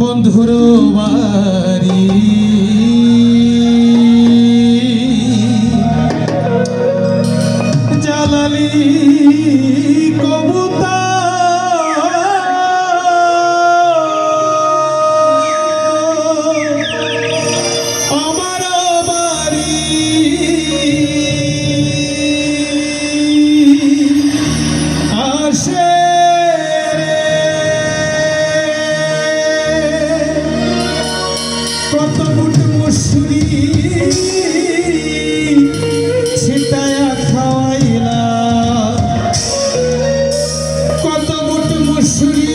বন্ধুর বাড়ি। জালালি কবু কত মোট মুসুরি?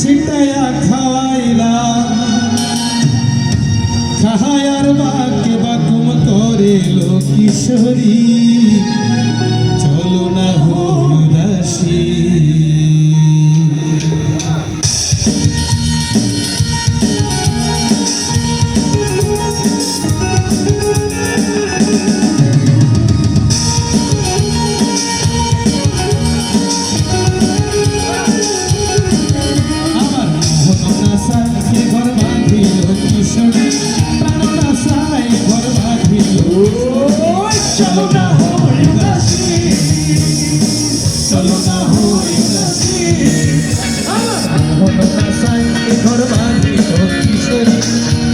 ছিটায়া খাওয়াইলাম। খাহায়ার বাকে বাকুম করিল কিশোরী। চলো না হরি দাসী চলো না হরি দাসী প্রাণনা সাই ঘর বাঁধিল কিশোরী।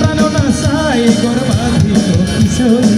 প্রাণনা সাই ঘর বাঁধিল কিশোরী।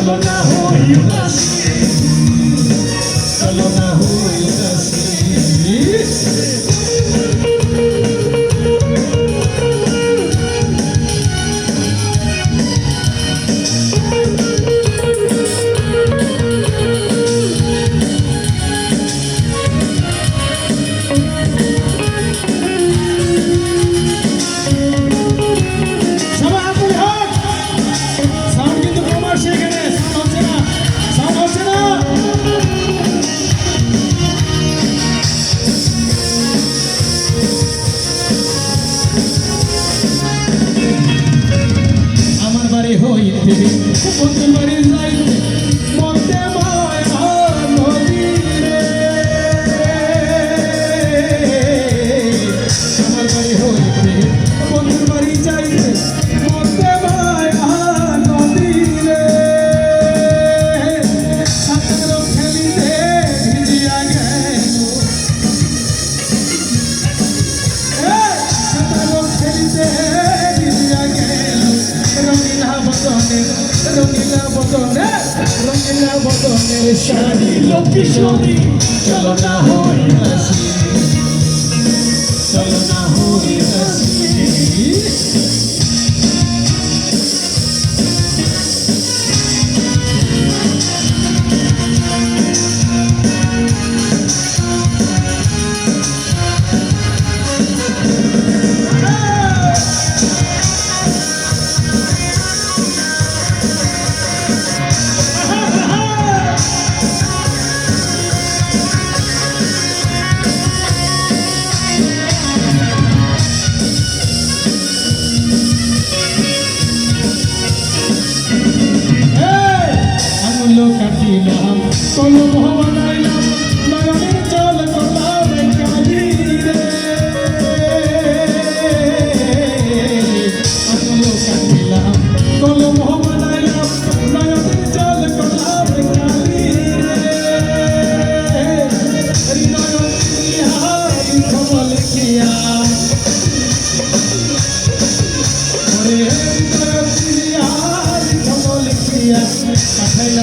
небо на горі в нас. Porque parece বদনের Rangeela বদনের Rangeela বদনের sari. লক্ষ্মী শাড়ি চলো না কাটিল কাটিলাম কোন ভবনাইলাম নয়নের জল কোথায় কালি রে কাটিল কাটিলাম কোন ভবনাইলাম নয়নের জল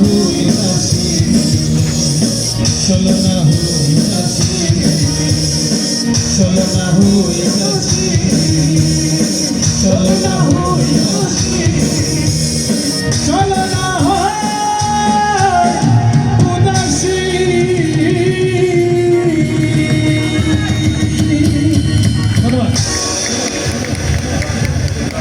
who you